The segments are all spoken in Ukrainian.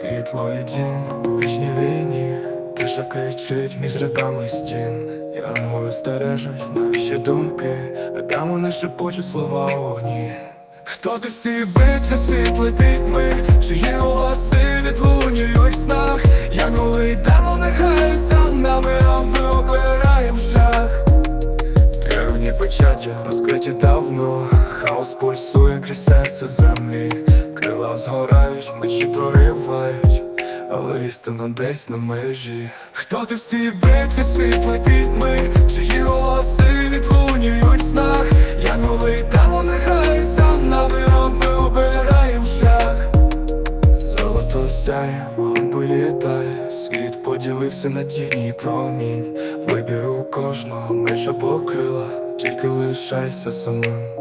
світло і тінь у вічній війні, тиша кричить між рядами стін. Янголи стережуть наші думки, Адаму не шепочуть слова у вогні. Хто ти в цій битві світлий пітьми, чиї голоси відлунюють в снах, Янголи й демони граються нами, а ми обираєм шлях. Древні печаті розкриті давно, хаос пульсує крізь серце землі, крила згорають, мечі проривають, але істина десь на межі. Хто ти в цій битві світлий пітьми, чиї голоси відлунюють в снах, Янголи й демони граються нами, ми обираєм шлях. Золото сяє, поїдає, світ поділився на тіні промінь. Вибір у кожного меч або крила, тільки лишайся самим.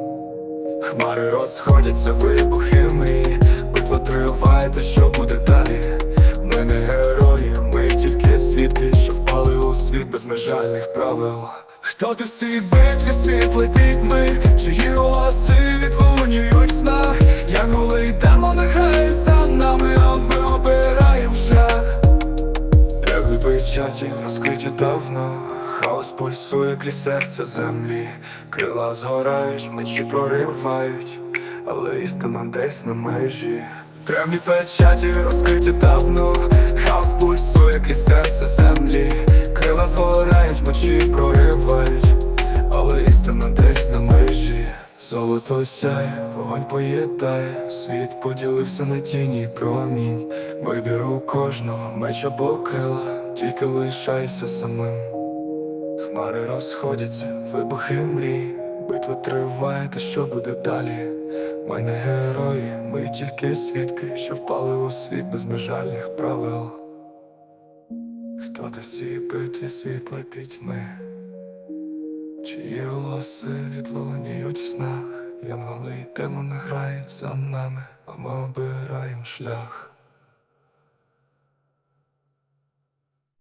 Хмари розходяться, вибухи мрії, битва триває, та що буде далі? Ми не герої, ми тільки свідки, що впали у світ безмежальних правил. Хто ти в цій битві світлий пітьми, чиї голоси відлунюють в снах, Янголи й демони граються нами, а ми обираєм шлях. Як Древні печаті розкриті давно, хаос пульсує крізь серце землі, крила згорають, мечі проривають, але істина десь на межі. Древні печаті розкриті давно, хаос пульсує крізь серце землі, крила згорають, мечі проривають, але істина десь на межі. Золото сяє, вогонь поїдає, світ поділився на тіні промінь. Вибір у кожного меч або крила, тільки лишайся самим. Хмари розходяться, вибухи мрій, битва триває, та що буде далі? Ми не герої, ми тільки свідки, що впали у світ безмежальних правил. Хто ти в цій битві світла пітьми? Чиї голоси відлунюють в снах, Янголи й демони грають за нами, а ми обираєм шлях.